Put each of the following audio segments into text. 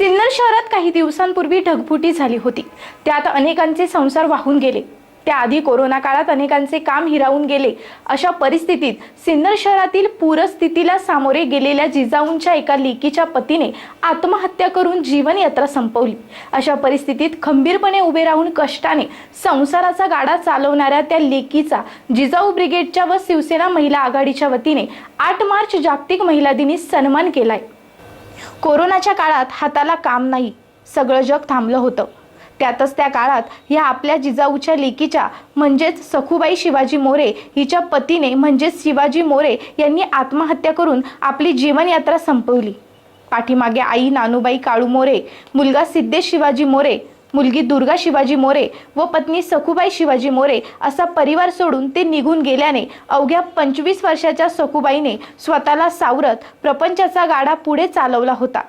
सिन्नर शहरात काही दिवसांपूर्वी ढगफुटी झाली होती. त्यात अनेकांचे संसार वाहून गेले. त्याआधी कोरोना काळात अनेकांचे काम हिरावून गेले. अशा परिस्थितीत सिन्नर शहरातील पूरस्थितीला सामोरे गेलेल्या जिजाऊंच्या एका लेकीच्या पतीने आत्महत्या करून जीवनयात्रा संपवली. अशा परिस्थितीत खंबीरपणे उभे राहून कष्टाने संसाराचा गाडा चालवणाऱ्या त्या लेकीचा जिजाऊ ब्रिगेडच्या व शिवसेना महिला आघाडीच्या वतीने आठ मार्च जागतिक महिला दिनी सन्मान केलाय. कोरोनाच्या काळात हाताला काम नाही सगळं जग थांबलं होतं. त्यातच त्या काळात ह्या आपल्या जिजाऊच्या लेकीच्या म्हणजेच सखूबाई शिवाजी मोरे हिच्या पतीने म्हणजेच शिवाजी मोरे यांनी आत्महत्या करून आपली जीवनयात्रा संपवली. पाठीमागे आई नानूबाई काळू मोरे मुलगा सिद्धेश शिवाजी मोरे मुलगी दुर्गा शिवाजी मोरे व पत्नी सखूबाई शिवाजी मोरे असा परिवार सोडून ते निघून गेल्याने अवघ्या पंचवीस वर्षाच्या सखूबाईने स्वतःला सावरत प्रपंचाचा गाडा पुढे चालवला होता.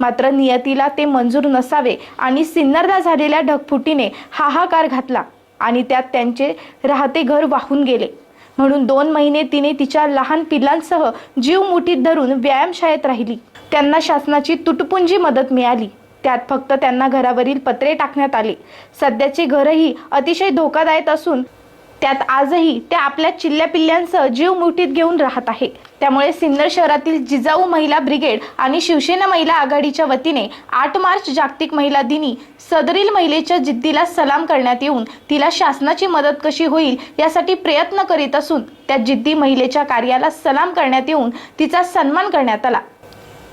मात्र नियतीला ते मंजूर नसावे आणि सिन्नरदा झालेल्या ढगफुटीने हाहाकार घातला आणि त्यात त्यांचे राहते घर वाहून गेले. म्हणून दोन महिने तिने तिच्या लहान पिल्लांसह जीव मुठीत धरून व्यायामशाळेत राहिली. त्यांना शासनाची तुटपुंजी मदत मिळाली. त्यात फक्त त्यांना घरावरील पत्रे टाकण्यात आले. सध्याचे घरही अतिशय धोकादायक असून त्यात आजही त्या आपल्या चिल्ल्या पिल्ल्यांसह जीव मुठीत घेऊन राहत आहे. त्यामुळे सिन्नर शहरातील जिजाऊ महिला ब्रिगेड आणि शिवसेना महिला आघाडीच्या वतीने आठ मार्च जागतिक महिला दिनी सदरील महिलेच्या जिद्दीला सलाम करण्यात येऊन तिला शासनाची मदत कशी होईल यासाठी प्रयत्न करीत असून त्या जिद्दी महिलेच्या कार्याला सलाम करण्यात येऊन तिचा सन्मान करण्यात आला.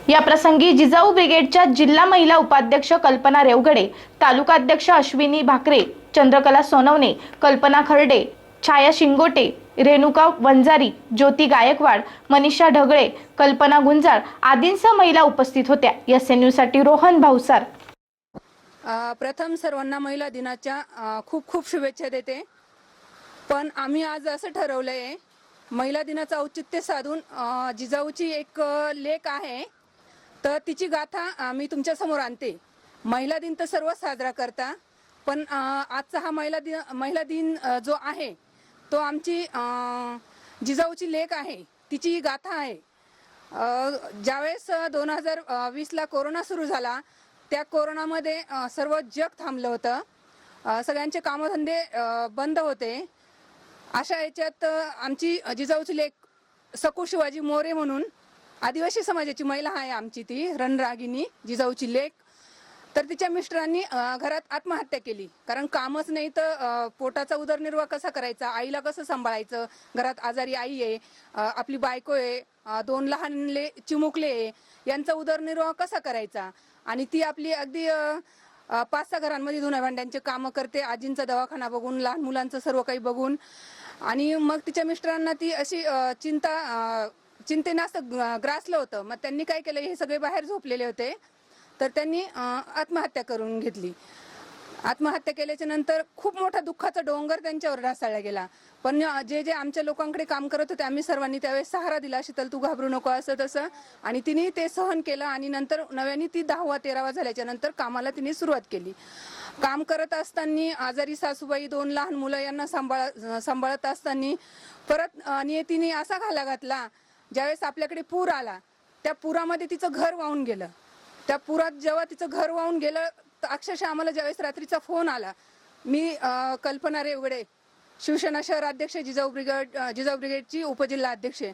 या प्रसंगी जिजाऊ ब्रिगेडच्या जिल्हा महिला उपाध्यक्ष कल्पना रेवगडे तालुकाध्यक्ष अश्विनी भाकरे चंद्रकला सोनवणे कल्पना खर्डे छाया शिंगोटे रेणुका वंजारी ज्योती गायकवाड मनीषा ढगळे कल्पना गुंजाळ आदींसह महिला उपस्थित होत्या. एस एनसाठी रोहन भाऊसार. प्रथम सर्वांना महिला दिनाच्या खूप खूप शुभेच्छा देते. पण आम्ही आज असं ठरवलं आहे महिला दिनाचं औचित्य साधून जिजाऊची एक लेख आहे. तर तिची गाथा मी तुमच्यासमोर आणते. महिला दिन तर सर्व साजरा करता पण आजचा हा महिला दिन महिला दिन जो आहे तो आमची जिजाऊची लेख आहे. तिची ही गाथा आहे. ज्यावेळेस दोन हजार वीसला कोरोना सुरू झाला त्या कोरोनामध्ये सर्व जग थांबलं होतं. सगळ्यांचे कामधंदे बंद होते. अशा याच्यात आमची जिजाऊची लेख सकू शिवाजी मोरे म्हणून आदिवासी समाजाची महिला आहे आमची ती रणरागिनी जिजाऊची लेख तर तिच्या मिस्टरांनी घरात आत्महत्या केली. कारण कामच नाही तर पोटाचा उदरनिर्वाह कसा करायचा? आईला कसं सांभाळायचं? घरात आजारी आई आहे आपली बायको आहे दोन लहानले चिमुकले आहे. यांचा उदरनिर्वाह कसा करायचा? आणि ती आपली अगदी पाच सहा घरांमध्ये धुण्या भांड्यांचे कामं करते. आजींचा दवाखाना बघून लहान मुलांचं सर्व काही बघून. आणि मग तिच्या मिस्टरांना ती अशी चिंता चिंतेनं असं ग्रासलं होतं. मग त्यांनी काय केलं हे सगळे बाहेर झोपलेले होते. तर त्यांनी आत्महत्या करून घेतली. आत्महत्या केल्याच्यानंतर खूप मोठा दुःखाचा डोंगर त्यांच्यावर ढासाळला गेला. पण जे जे आमच्या लोकांकडे काम करत होते आम्ही सर्वांनी त्यावेळेस सहारा दिला. शीतल तू घाबरू नको असं तसं. आणि तिने ते सहन केलं आणि नंतर नव्याने ती दहावा तेरावा झाल्याच्यानंतर कामाला तिने सुरुवात केली. काम करत असताना आजारी सासूबाई दोन लहान मुलं यांना सांभाळ सांभाळत असताना परत नियतीने असा घाला घातला ज्यावेळेस आपल्याकडे पूर आला त्या पुरामध्ये तिचं घर वाहून गेलं. त्या पुरात जेव्हा तिचं घर वाहून गेलं तर अक्षरशः आम्हाला ज्यावेळेस रात्रीचा फोन आला मी कल्पना रेवगडे शिवसेना शहर अध्यक्ष जिजाऊ ब्रिगेड जिजाऊ ब्रिगेडची उपजिल्हा अध्यक्ष आहे.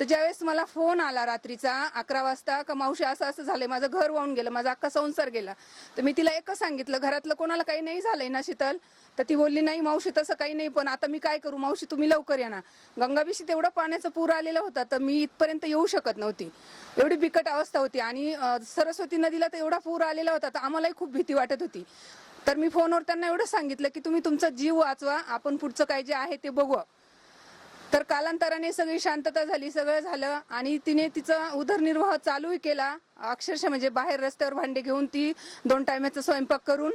तर ज्यावेळेस मला फोन आला रात्रीचा अकरा वाजता का मावशी असं असं झालंय माझं घर वाहून गेलं माझा अख्खा संसार गेला. तर मी तिला एकच सांगितलं घरातलं कोणाला काही नाही झालंय ना शीतल? तर ती बोलली नाही मावशी तसं काही नाही पण आता मी काय करू? मावशी तुम्ही लवकर या ना. गंगाविशी तेवढं पाण्याचा पूर आलेला होता तर मी इथपर्यंत येऊ शकत नव्हती. एवढी बिकट अवस्था होती आणि सरस्वती नदीला तर एवढा पूर आलेला होता तर आम्हालाही खूप भीती वाटत होती. तर मी फोनवर त्यांना एवढं सांगितलं की तुम्ही तुमचा जीव वाचवा आपण पुढचं काय जे आहे ते बघू. तर कालांतराने सगळी शांतता झाली सगळं झालं आणि तिने तिचा उदरनिर्वाह चालूही केला. अक्षरशः म्हणजे बाहेर रस्त्यावर भांडे घेऊन ती दोन टायमाचा स्वयंपाक करून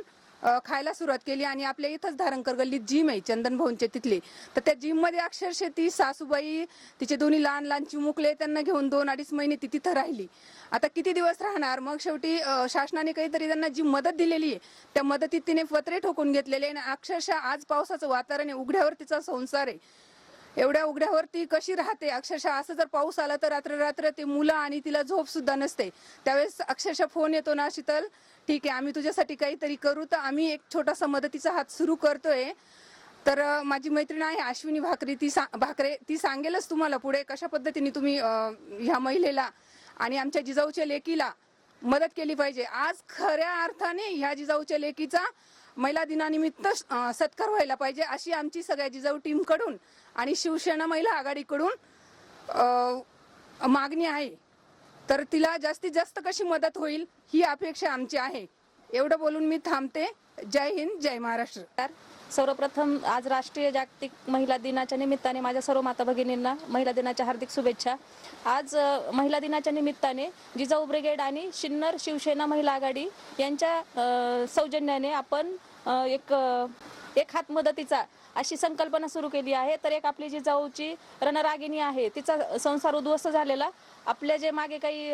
खायला सुरुवात केली आणि आपल्या इथंच धारणकर गल्लीत जिम आहे चंदन भवनच्या तिथली. तर त्या जिममध्ये अक्षरशः ती सासूबाई तिचे दोन्ही लहान लहान चिमुकले त्यांना घेऊन दोन अडीच महिने ती तिथं राहिली. आता किती दिवस राहणार? मग शेवटी शासनाने काहीतरी त्यांना जी मदत दिलेली आहे त्या मदतीत तिने पत्रे ठोकून घेतलेले आणि अक्षरशः आज पावसाचं वातावरण आहे उघड्यावर तिचा संसार आहे. एवढ्या उघड्यावर ती कशी राहते? अक्षरशः असं जर पाऊस आला तर रात्र रात्र ते मुलं आणि तिला झोप सुद्धा नसते. त्यावेळेस अक्षरशः फोन येतो ना शीतल ठीक आहे आम्ही तुझ्यासाठी काहीतरी करू तर आम्ही एक छोटासा मदतीचा हात सुरू करतोय. तर माझी मैत्रीण आहे अश्विनी भाकरी ती सा भाकरे ती सांगेलच तुम्हाला पुढे कशा पद्धतीने तुम्ही ह्या महिलेला आणि आमच्या जिजाऊच्या लेकीला मदत केली पाहिजे. आज खऱ्या अर्थाने ह्या जिजाऊच्या लेकीचा महिला दिनानिमित्त सत्कार व्हायला पाहिजे अशी आमची सगळ्या जिजाऊ टीमकडून आणि शिवसेना महिला आघाडीकडून मागणी आहे. तर तिला जास्तीत जास्त कशी मदत होईल ही अपेक्षा आमची आहे. एवढं बोलून मी थांबते. जय हिंद जय महाराष्ट्र. तर सर्वप्रथम आज राष्ट्रीय जागतिक महिला दिनाच्या निमित्ताने माझ्या सर्व माता भगिनींना महिला दिनाच्या हार्दिक शुभेच्छा. आज महिला दिनाच्या निमित्ताने जिजाऊ ब्रिगेड आणि शिन्नर शिवसेना महिला आघाडी यांच्या सौजन्याने आपण एक एक हात मदतीचा अशी संकल्पना सुरू केली आहे. तर एक आपली जी जाऊची रणरागिणी आहे. तिचा संसार उद्ध्वस्त झालेला. आपल्या जे मागे काही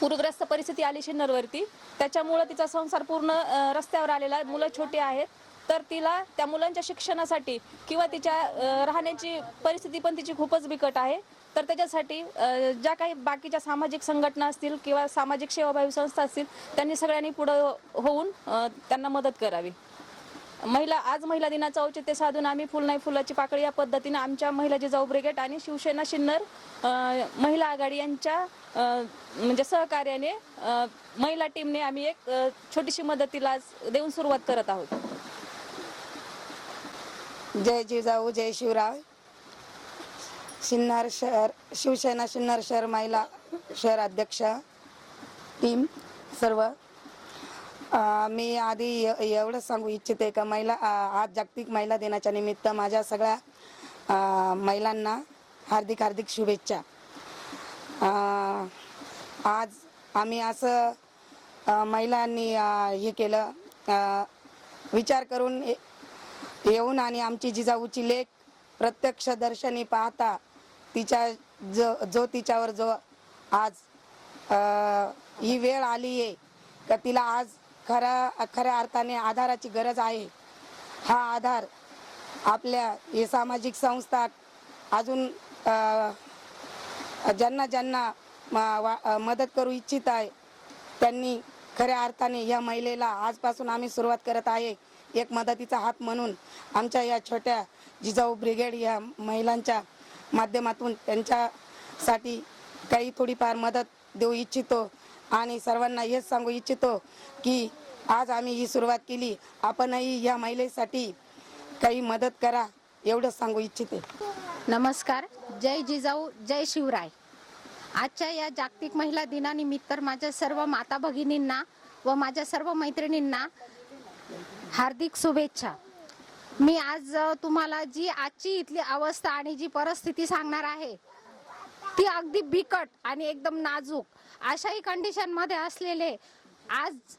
पूरग्रस्त परिस्थिती आली शिन्नरवरती. त्याच्यामुळं तिचा संसार पूर्ण रस्त्यावर आलेला. आहे. मुलं छोटी आहेत. तर तिला त्या मुलांच्या शिक्षणासाठी किंवा तिच्या राहण्याची परिस्थिती पण तिची खूपच बिकट आहे. तर त्याच्यासाठी ज्या काही बाकीच्या सामाजिक संघटना असतील किंवा सामाजिक सेवाभावी संस्था असतील त्यांनी सगळ्यांनी पुढं होऊन त्यांना मदत करावी. महिला आज महिला दिनाचं औचित्य साधून आम्ही फुल नाही फुलाची पाकळी या पद्धतीने आमच्या महिला जिजाऊ ब्रिगेड आणि शिवसेना शिन्नर महिला आघाडी यांच्या म्हणजे सहकार्याने महिला टीमने आम्ही एक छोटीशी मदतीला आज देऊन सुरुवात करत आहोत. जय जिजाऊ जय शिवराव शिन्नर शहर शिवसेना शिन्नर शहर महिला शहर अध्यक्ष टीम सर्व मी आधी ए- एवढंच सांगू इच्छिते का महिला आज जागतिक महिला दिनाच्या निमित्त माझ्या सगळ्या महिलांना हार्दिक हार्दिक शुभेच्छा. आज आम्ही असं महिलांनी हे केलं. विचार करून ये येऊन आणि आमची जिजाऊची लेख प्रत्यक्ष दर्शनी पाहता तिच्या जो जो तिच्यावर जो आज अ, ही वेळ आली आहे का तिला आज खऱ्या खऱ्या अर्थाने आधाराची गरज आहे. हा आधार आपल्या हे सामाजिक संस्था अजून ज्यांना ज्यांना वा- मदत करू इच्छित आहे त्यांनी खऱ्या अर्थाने या महिलेला आजपासून आम्ही सुरुवात करत आहे एक मदतीचा हात म्हणून. आमच्या या छोट्या जिजाऊ ब्रिगेड या महिलांच्या माध्यमातून त्यांच्यासाठी काही थोडीफार मदत देऊ इच्छितो. आणि सर्वांना हेच सांगू इच्छितो की आज आम्ही ही सुरुवात केली. आपणही या महिलेसाठी काही मदत करा एवढंच सांगू इच्छिते. नमस्कार. जय जिजाऊ जय शिवराय. आजच्या या जागतिक महिला दिनानिमित्त माझ्या सर्व माता भगिनींना व माझ्या सर्व मैत्रिणींना हार्दिक शुभेच्छा. मी आज तुम्हाला जी आजची इथली अवस्था आणि जी परिस्थिती सांगणार आहे ती अगदी बिकट आणि एकदम नाजूक अशाही कंडिशनमध्ये असलेले आज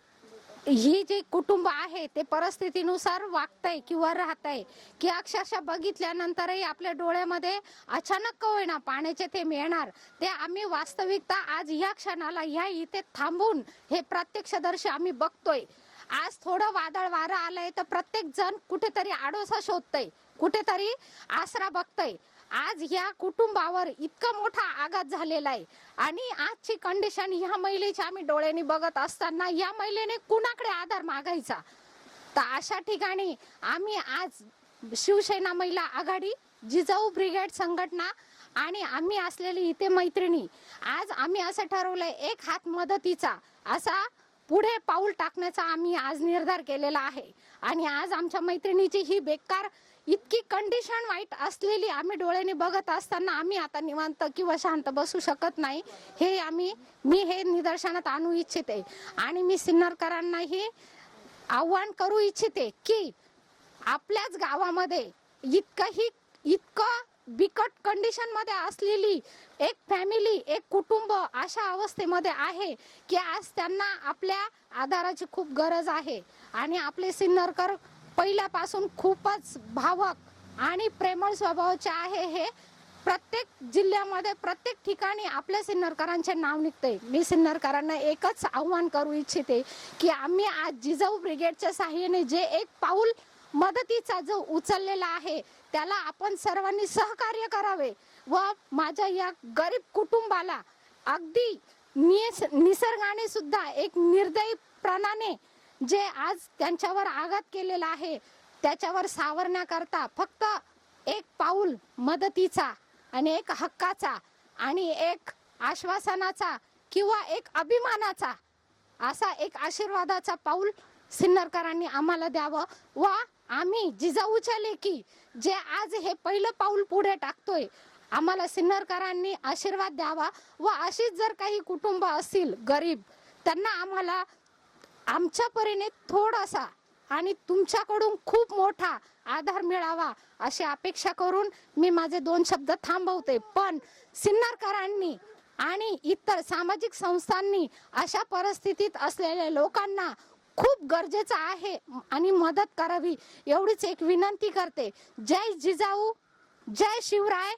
ही जी कुटुंब आहे ते परिस्थितीनुसार वागतंय किंवा राहतंय की अक्षरशः बघितल्यानंतरही आपल्या डोळ्यामध्ये अचानक का होईना पाण्याचे ते मिळणार ते आम्ही वास्तविकता आज या क्षणाला ह्या इथे थांबून हे प्रत्यक्षदर्शी आम्ही बघतोय. आज थोडं वादळ वारं आलंय तर प्रत्येक जण कुठेतरी आडोसा शोधतय कुठेतरी आसरा बघतय. आज ह्या कुटुंबावर इतका मोठा आघात झालेला आहे. आणि आजची कंडिशन ह्या महिलेची आम्ही डोळ्यांनी बघत असताना या महिलेने कुणाकडे आधार मागायचा? तर अशा ठिकाणी आम्ही आज शिवसेना महिला आघाडी जिजाऊ ब्रिगेड संघटना आणि आम्ही असलेली इथे मैत्रिणी आज आम्ही असं ठरवलंय एक हात मदतीचा असा पुढे पाऊल टाकण्याचा आम्ही आज निर्धार केलेला आहे. आणि आज आमच्या मैत्रिणीची ही बेकार इतकी कंडिशन वाईट असलेली आम्ही डोळ्याने बघत असताना आम्ही आता निवांत किंवा शांत बसू शकत नाही. हे आम्ही मी हे निदर्शनात आणू इच्छिते. आणि मी सिन्नरकरांनाही आव्हान करू इच्छिते की आपल्याच गावामध्ये इतकंही इतकं बिकट कंडिशनमध्ये असलेली एक फॅमिली एक कुटुंब अशा अवस्थेमध्ये आहे की आज त्यांना आपल्या आधाराची खूप गरज आहे. आणि आपले सिन्नरकर पहिल्यापासून खूपच भावक आणि प्रेमळ स्वभावाचे आहे हे. प्रत्येक जिल्ह्यामध्ये प्रत्येक ठिकाणी आपल्या सिन्नरकरांचे नाव निघते. मी सिन्नरकरांना एकच आव्हान करू इच्छिते की आम्ही आज जिजाऊ ब्रिगेडच्या साह्याने जे एक पाऊल मदतीचा जो उचललेला आहे त्याला आपण सर्वांनी सहकार्य करावे व माझ्या या गरीब कुटुंबाला अगदी निस निसर्गाने सुद्धा एक निर्दयीपणाने जे आज त्यांच्यावर आघात केलेला आहे त्याच्यावर सावरण्याकरता फक्त एक पाऊल मदतीचा आणि एक हक्काचा आणि एक आश्वासनाचा किंवा एक अभिमानाचा असा एक आशीर्वादाचा पाऊल सिन्नरकरांनी आम्हाला द्यावं व आम्ही जिजाऊच्या लेखी जे आज हे पहिलं पाऊल पुढे टाकतोय आम्हाला सिन्नरकरांनी आशीर्वाद द्यावा व अशीच जर काही कुटुंब असतील गरीब त्यांना आम्हाला आमच्या परीने थोडासा आणि तुमच्याकडून खूप मोठा आधार मिळावा अशी अपेक्षा करून मी माझे दोन शब्द थांबवते. पण सिन्नरकरांनी आणि इतर सामाजिक संस्थांनी अशा परिस्थितीत असलेल्या लोकांना खूप गरजेचं आहे आणि मदत करावी एवढीच एक विनंती करते. जय जिजाऊ जय शिवराय.